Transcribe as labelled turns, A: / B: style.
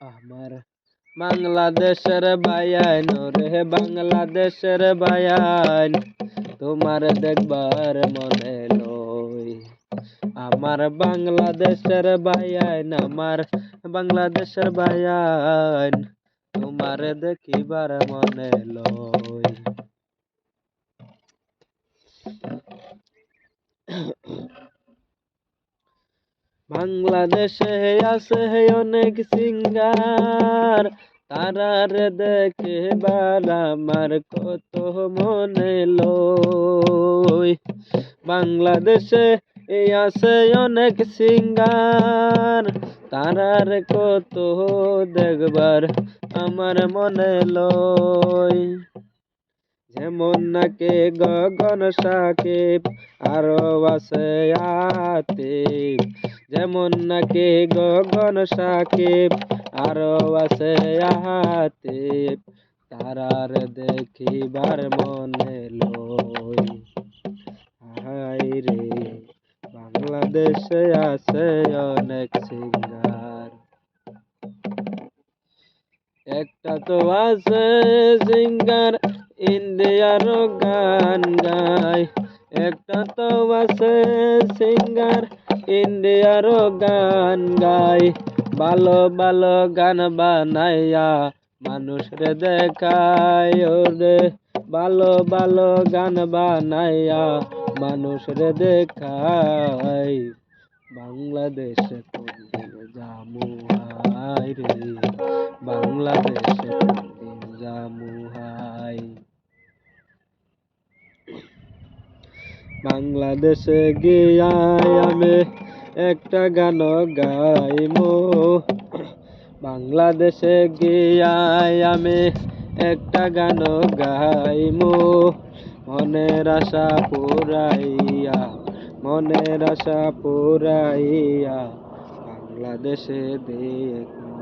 A: আমার বাংলাদেশের বায়ান রে বাংলাদেশের বায়ান, তোমার দেখবার মনে লই। আমার বাংলাদেশের বায়ান, আমার বাংলাদেশের বায়ান, তোমার দেখিবার মনে লই। বাংলাদেশে আছে অনেক সিঙ্গার তারার দেখে বার আমার কত মনে লই বাংলাদেশে এই আছে অনেক সিঙ্গার তারার কত দেখবার আমার মনে লই যেমন নাকে গগন সাকিব আরও আছে আতিফ। যেমন নাকি গগন সাকিব, আরও আছে আতিফ তারার দেখিবার মনে লই। হাই রে, বাংলাদেশে আছে অনেক সিঙ্গার একটা তো আছে সিঙ্গার ইন্ডিয়ার গান গায়। একটা তো আছে সিঙ্গার ইন্ডিয়ারও গান গাই ভালো ভালো গান বানাইয়া মানুষরে দেখায় রে ভালো ভালো গান বানাইয়া মানুষরে দেখায় বাংলাদেশে জামু হাই রে বাংলাদেশে বাংলাদেশে গিয়াই আমি একটা গান গাইমো। বাংলাদেশে গিয়াই আমি একটা গান গাইমো। মনের আশা পুরাইয়া, মনের আশা পুরাইয়া বাংলাদেশে দেখমু।